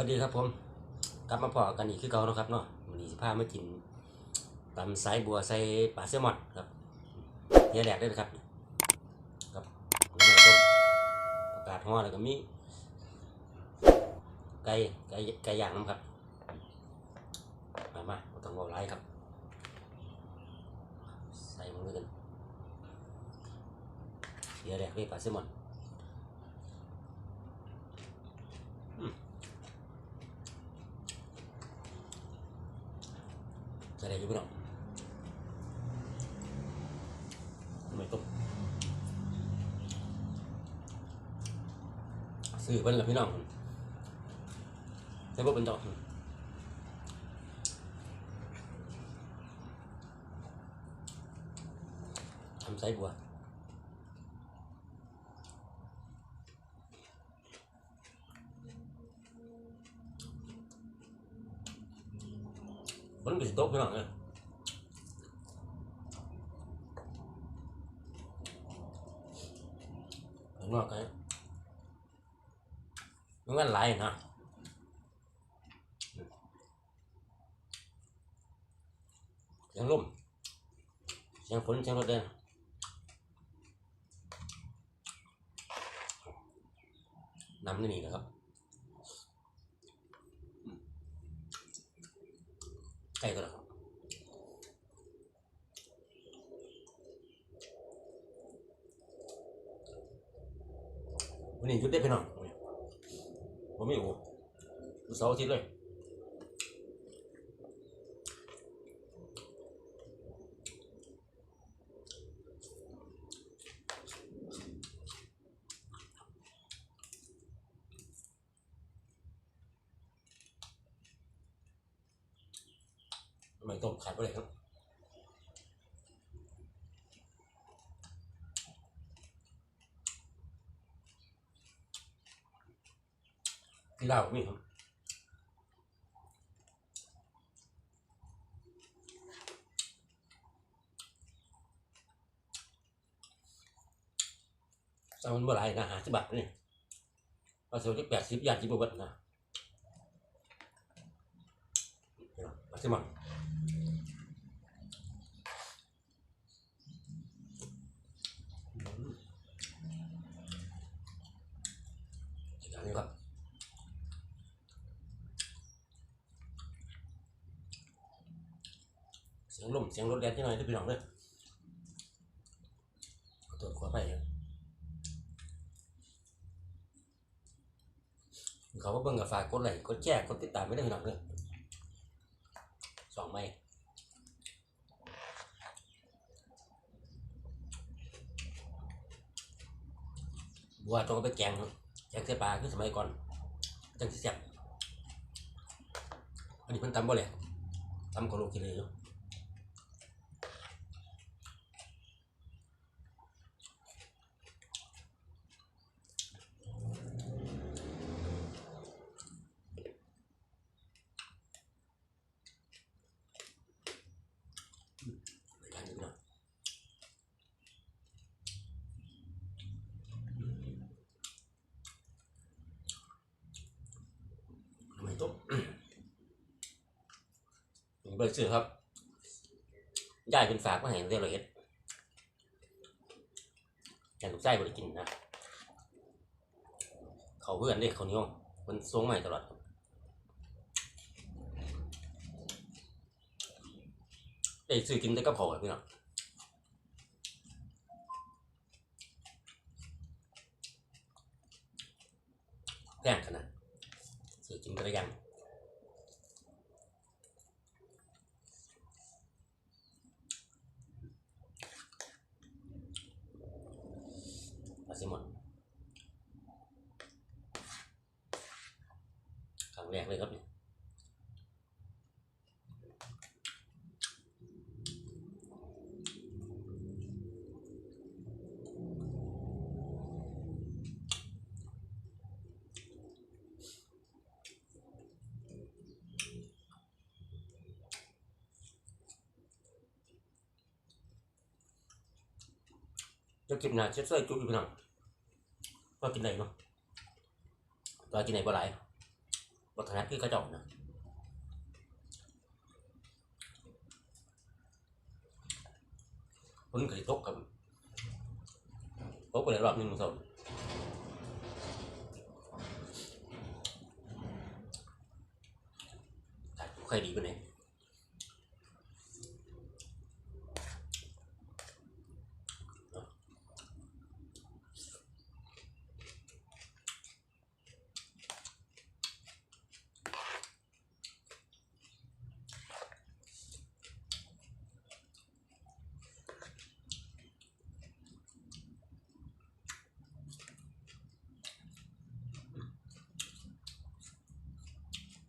วัสดีครับผม กลับมาพอกันอีกคือเก่านะครับเนาะวันนี้สิพามากินตำสายบัวใส่ปลาแซลมอนครับเดี๋ยวแดกได้เลยครับกับน้ำต้มประกาศห่อแล้วก็มีไก่ไก่ไก่ย่างน้ำครับมามาต้องบอกไรครับ ใส่มือกันเดี๋ยวแดกได้ปลาแซลมอน ใส่ได้อยังพี่น้องไม่ต้มซื้อเพิ่นละพี่น้องใส่บ่เป็นดอกทำไส้บัว มันก็สิตกพี่น้องเอ้ยข้างนอกไงมันก็ ไหลนะเสียงลมเสียงฝนเสียงรถเดินน้ำนี่นี่นะครับใกล้ตัวแล้วครับวันนี้หยุดได้ไปหน่อยผมไม่อยู่เสาร์อาทิตย์เลย ไม่ต้มขาดไปเลยครับที่เล่ามีครับสมันบ่หลายนะหาสิบบาทนี่ภาษีที่แปดสิบยาจิบเบิดนะมาสิมัน อย่างนี้ครับเสีย งลมเสียงรถแดนที่หน่อยที่พี่น้องเลยตัวจขวาไปครับเขาก็เบิ่งกับฝากกดไลค์กดแชร์กดติดตามไม่ได้พี่น้องเลยสองไม่บัวต้องไปแกงแกงเส้ปลาคือสมัยก่อนจังสิแซ่บอันนี้เพิ่นตำบ่เลยตำกะโหลกกินเลยอยู่ไปทานดูหน่อยทำไมต้ม เบิกซื้อครับยายเป็นฝากมาให้เรียกเราเฮ็ดแต่ลูกชายบ่ได้กินนะเขาเพื่อนเด้เขาเนิยมมันทรงใหม่ตลอดครับได้ซื้อกินได้กับเขาวอะพี่น้องแพงขนาดซื้อกินไปได้ยัง ปลาแซลมอนครั้ง แรกเลยครับเนี่ยจะกินหนาเช็ดเสื้อจุ๊บอยู่พี่น้องก็กินไหนเนาะตอนกินไหนบ่หลาย วัฒนธรรมคือกระจอกนะคนกระตกกับตกไปเลยรอบหนึ่งสองใครดีกว่านี้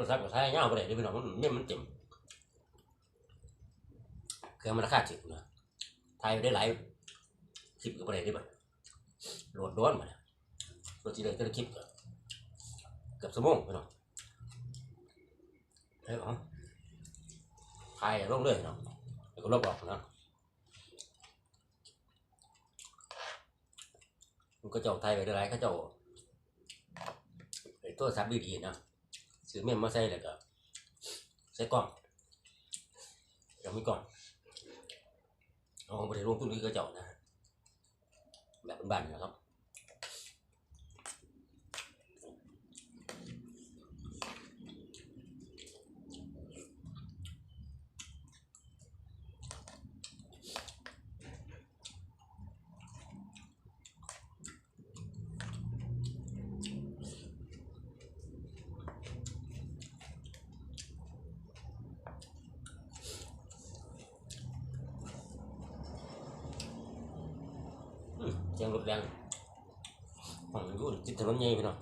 กหน่อยใส่หอดมะเขือได้พี่น้องเราใส่กับใส่เงาไปเลยด้พี่น้องมันเนี่ยมันเต็มเครื่องมันราคาจิบนะไทยได้หลายคลิปกับอะไรได้บ้างโหลดร้อนมาเนี่ยโหลดทีเดียวก็ได้คลิปเกือบสมองพี่น้องเฮ้ยเหรอไทยลงเลยเนาะแล้วก็ลบออกนะมันก็เจ้าไทยไปได้หลายเขาเจ้าไอ้ตัวซับดีๆนะ ซื้อเมมมาใส่แล้วก็ใส่กล่องยังมีกล่องเอาไปลงทุนที่กระเจ้านะแบบบ้านๆนะครับ อืมเสียงรถแรงฝั่งอยูจิตถนนใหญ่พี่น้อง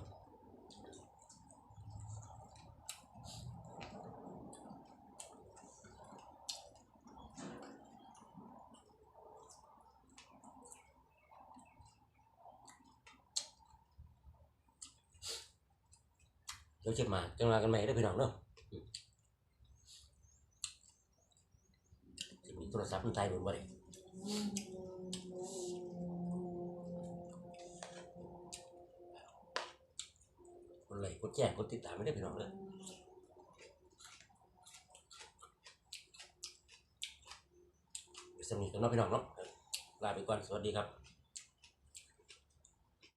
เดี๋ ไลค์กดแชร์กดติดตามไม่ได้พี่น้องเลยสำนีกันเนาะพี่น้องเนาะลาไปก่อนสวัสดีครับ